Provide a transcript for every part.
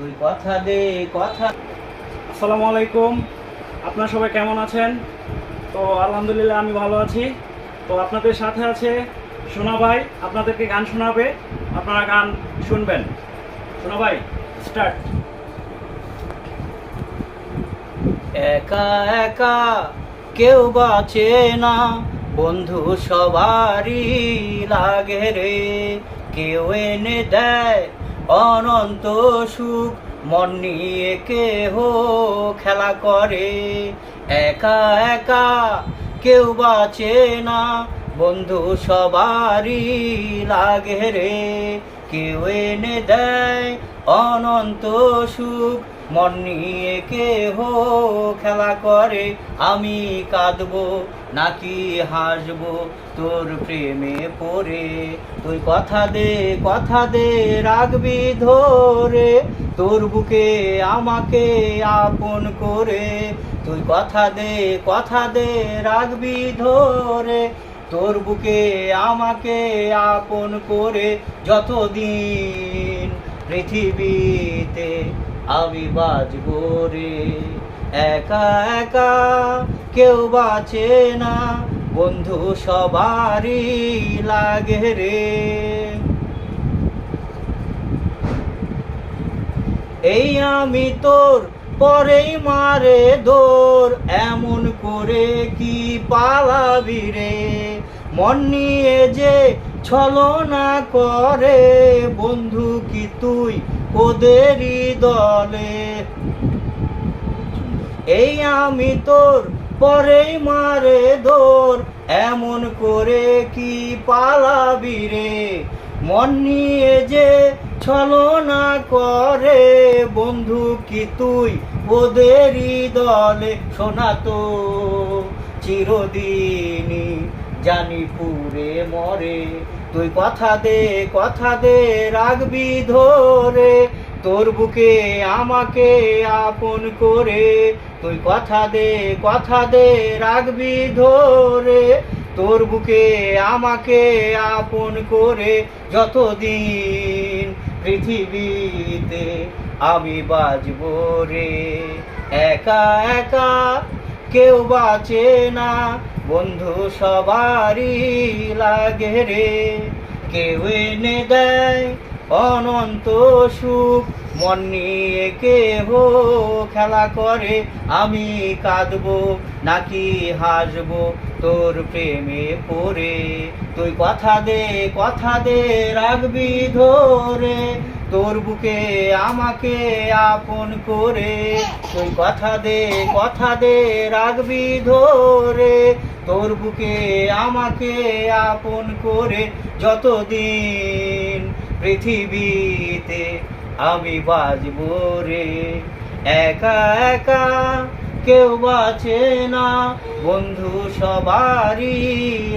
তুই কথা দে কথা। আসসালামু আলাইকুম। আপনারা সবাই কেমন আছেন? তো আলহামদুলিল্লাহ আমি ভালো আছি। তো আপনাদের সাথে আছে সোনা ভাই। আপনাদেরকে গান শোনাবে। আপনারা গান শুনবেন। সোনা ভাই স্টার্ট একা একা কেউ বাঁচে না। বন্ধু সবারই লাগে রে। কেউ এনে দেয় অনন্ত সুখ, মন নিয়ে কেহ খেলা করে। একা একা কেউ বাঁচে না, বন্ধু সবারই লাগে রে। কেউ এনে দেয় অনন্ত সুখ মন নিয়ে কেহ খেলা করে? আমি কাঁদবো নাকি হাসবো? তোর প্রেমে পড়ে। তুই কথা দে কথা দে, রাখবি ধরে। তোর বুকে আমাকে আপন করে। তুই কথা দে কথা দে, রাখবি ধরে। তোর বুকে আমাকে আপন করে। যতদিন পৃথিবীতে আমি বাজব রে। একা একা কেউ বাঁচে না। বন্ধু সবারই লাগে রে। এই আমি তোর পরেই মারে দোর। এমন করে কি পালাবি রে? মন নিয়ে যে ছলনা করে। বন্ধু কি তুই ওদেরই দলে এই আমি তোর পরেই মারে দৌড় এমন করে কি পালাবি রে? মন নিয়ে যে ছলনা করে, বন্ধু কি তুই ওদেরই দলে শোনা তো চিরদিনই জানি পুরে মরে। তুই কথা দে কথা দে রাখবি ধরে। তোর বুকে আমাকে আপন করে। তুই কথা দে কথা দে রাখবি ধরে। তোর বুকে আমাকে আপন করে। যতদিন পৃথিবীতে আমি বাজব রে, একা একা কেউ বাঁচে না। বন্ধু সবারই লাগে রে। কেউ এনে দেয় অনন্ত সুখ, মন নিয়ে কেহ খেলা করে। আমি কাঁদবো নাকি হাসব তোর প্রেমে পড়ে। তুই কথা দে কথা দে, রাখবি ধরে। তোর বুকে আমাকে আপন করে। তুই কথা দে কথা দে, রাখবি ধরে। তোর বুকে আমাকে আপন করে যতদিন পৃথিবীতে আমি বাজব রে। একা একা কেউ বাঁচে না বন্ধু সবারই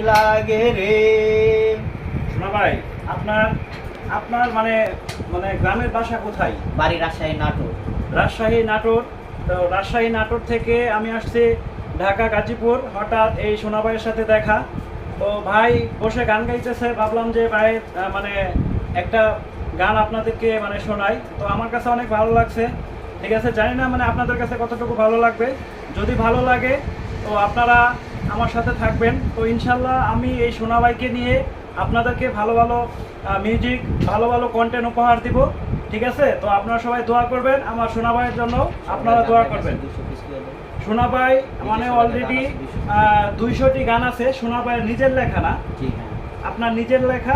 লাগে রে। ভাই আপনার আপনার মানে মানে গ্রামের বাসা কোথায়? বাড়ি রাজশাহী নাটোর। রাজশাহী নাটোর? তো রাজশাহী নাটোর থেকে আমি আসছি ঢাকা গাজীপুর হঠাৎ এই সোনা ভাইয়ের সাথে দেখা। তো ভাই বসে গান গাইতেছে ভাবলাম যে আহ, মানে একটা গান আপনাদেরকে মানে শোনাই। তো আমার কাছে অনেক ভালো লাগছে। ঠিক আছে জানি না মানে আপনাদের কাছে কতটুকু ভালো লাগবে। যদি ভালো লাগে তো আপনারা আমার সাথে থাকবেন। তো ইনশাল্লাহ আমি এই সোনা ভাইকে নিয়ে আপনাদেরকে ভালো ভালো মিউজিক ভালো ভালো কন্টেন্ট উপহার দিব। ঠিক আছে? তো আপনারা সবাই দোয়া করবেন আমার সোনা ভাইয়ের জন্য। আপনারা দোয়া করবেন। সোনা ভাই মানে অলরেডি দুইশোটি গান আছে। সোনা ভাইয়ের নিজের লেখা না? হ্যাঁ। আপনার নিজের লেখা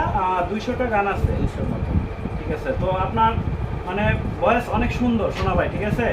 দুইশোটা গান আছে। ঠিক আছে? তো আপনার মানে ভয়েস অনেক সুন্দর সোনা ভাই ঠিক আছে?